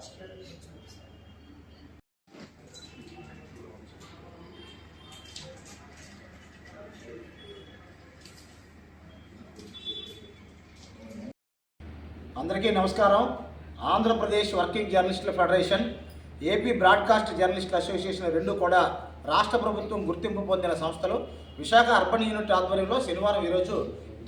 అందరికీ నమస్కారం. ఆంధ్రప్రదేశ్ వర్కింగ్ జర్నలిస్టుల ఫెడరేషన్ ఏపీ బ్రాడ్కాస్ట్ జర్నలిస్టుల అసోసియేషన్ రెండు కూడా రాష్ట్ర ప్రభుత్వం గుర్తింపు పొందిన సంస్థలు. విశాఖ అర్బన్ యూనిట్ ఆధ్వర్యంలో శనివారం ఈరోజు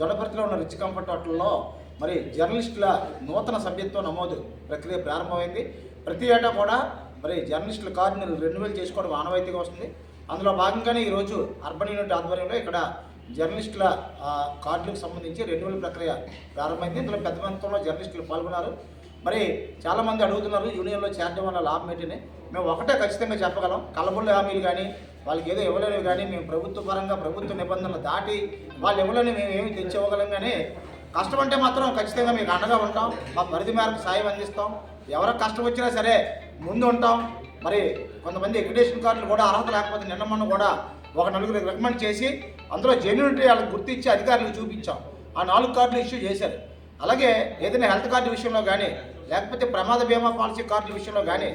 దొడపర్తిలో ఉన్న రిచ్ కంఫర్ట్ హోటల్లో మరి జర్నలిస్టుల నూతన సభ్యత్వ నమోదు ప్రక్రియ ప్రారంభమైంది. ప్రతి ఏటా కూడా మరి జర్నలిస్టుల కార్డును రెన్యువల్ చేసుకోవడం ఆనవాయితీగా వస్తుంది. అందులో భాగంగానే ఈరోజు అర్బన్ యూనిట్ ఆధ్వర్యంలో ఇక్కడ జర్నలిస్టుల కార్డులకు సంబంధించి రెన్యువల్ ప్రక్రియ ప్రారంభమైంది. ఇందులో పెద్ద మొత్తంలో జర్నలిస్టులు పాల్గొన్నారు. మరి చాలామంది అడుగుతున్నారు యూనియన్లో చేరడం వల్ల లాభం ఏంటని. మేము ఒకటే ఖచ్చితంగా చెప్పగలం కలబుల్లి హామీలు కానీ వాళ్ళకి ఏదో ఇవ్వలేనివి కానీ మేము ప్రభుత్వ పరంగా ప్రభుత్వ నిబంధనలు దాటి వాళ్ళు ఇవ్వలేని మేము ఏమి తెచ్చివ్వగలం కానీ కష్టం అంటే మాత్రం ఖచ్చితంగా మీకు అండగా ఉంటాం. మా పరిధి మేరకు సాయం అందిస్తాం. ఎవరికి కష్టం వచ్చినా సరే ముందు ఉంటాం. మరి కొంతమంది ఎడ్యుకేషన్ కార్డులు కూడా అర్హత లేకపోతే నిన్న మొన్న కూడా ఒక నలుగురికి రికమెండ్ చేసి అందులో జెన్యునిటీ వాళ్ళకి గుర్తించి అధికారులకు చూపించాం. ఆ నాలుగు కార్డులు ఇష్యూ చేశారు. అలాగే ఏదైనా హెల్త్ కార్డు విషయంలో కానీ లేకపోతే ప్రమాద బీమా పాలసీ కార్డు విషయంలో కానీ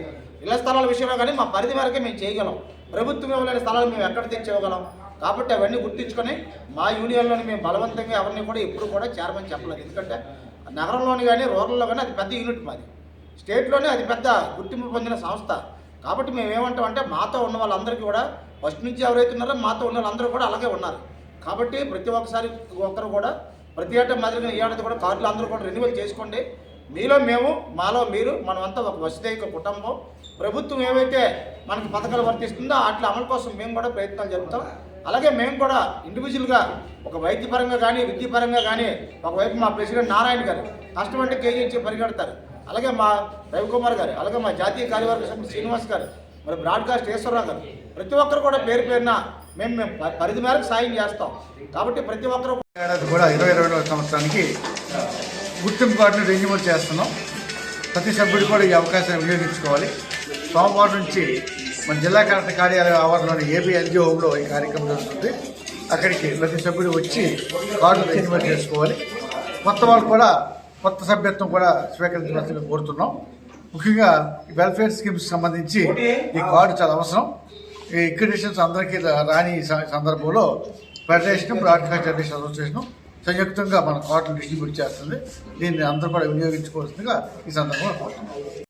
ఇళ్ళ స్థలాల విషయంలో కానీ మా పరిధి మేరకే మేము చేయగలం. ప్రభుత్వం ఇవ్వలేని స్థలాలు మేము ఎక్కడ తెచ్చి ఇవ్వగలం కాబట్టి అవన్నీ గుర్తించుకొని మా యూనియన్లోని మేము బలవంతంగా ఎవరిని కూడా ఎప్పుడు కూడా చేరమని చెప్పలేదు. ఎందుకంటే నగరంలోని కానీ రూరల్లో కానీ అది పెద్ద యూనిట్ మాది. స్టేట్లోనే అది పెద్ద గుర్తింపు పొందిన సంస్థ. కాబట్టి మేము ఏమంటాం అంటే మాతో ఉన్న వాళ్ళందరికీ కూడా ఫస్ట్ నుంచి ఎవరైతే ఉన్నారో మాతో ఉన్న వాళ్ళందరూ కూడా అలాగే ఉన్నారు. కాబట్టి ప్రతి ఒక్కసారి ఒక్కరు కూడా ప్రతి ఏటా మాదిరిగా ఈ ఏడాది కూడా కార్డులు అందరూ కూడా రెన్యువల్ చేసుకోండి. మీలో మేము మాలో మీరు మనమంతా ఒక వసుదైక కుటుంబం. ప్రభుత్వం ఏవైతే మనకు పథకాలు వర్తిస్తుందో వాటి అమలు కోసం మేము కూడా ప్రయత్నాలు జరుపుతాం. అలాగే మేము కూడా ఇండివిజువల్గా ఒక వైద్యపరంగా కానీ విద్యపరంగా కానీ ఒకవైపు మా ప్రెసిడెంట్ నారాయణ గారు కష్టమంటే కేజీ పరిగెడతారు. అలాగే మా రవికుమార్ గారు అలాగే మా జాతీయ కార్యవర్గ సభ్యులు శ్రీనివాస్ గారు మరి బ్రాడ్కాస్ట్ ఈశ్వరరావు గారు ప్రతి ఒక్కరు కూడా పేరు పేరున మేము మేము పరిధి మేరకు సాయం చేస్తాం. కాబట్టి ప్రతి ఒక్కరు ఏడాది కూడా ఇరవై ఇరవై సంవత్సరానికి గుర్తింపు కార్డును రెన్యువల్ చేస్తున్నాం. ప్రతి సభ్యుడు కూడా ఈ అవకాశాన్ని వినియోగించుకోవాలి. సోమవారం నుంచి మన జిల్లా కలెక్టర్ కార్యాలయ ఆవరణలోని ఏపీ ఎన్జిఓ హోమ్లో ఈ కార్యక్రమం జరుగుతుంది. అక్కడికి ప్రతి సభ్యుడు వచ్చి కార్డు రెన్యువల్ చేసుకోవాలి. కొత్త వాళ్ళు కూడా కొత్త సభ్యత్వం కూడా స్వీకరించవలసిందిగా కోరుతున్నాం. ముఖ్యంగా ఈ వెల్ఫేర్ స్కీమ్స్ సంబంధించి ఈ కార్డు చాలా అవసరం. ఈ ఎక్రిడేషన్స్ అందరికీ రాని సందర్భంలో ఫెడరేషన్ బ్రాడ్కాస్ట్ జర్నలిస్ట్ అసోసియేషన్ సంయుక్తంగా మన కార్డులు డిస్ట్రిబ్యూట్ చేస్తుంది. దీన్ని అందరూ కూడా వినియోగించుకోవాల్సిందిగా ఈ సందర్భంగా కోరుతున్నాం.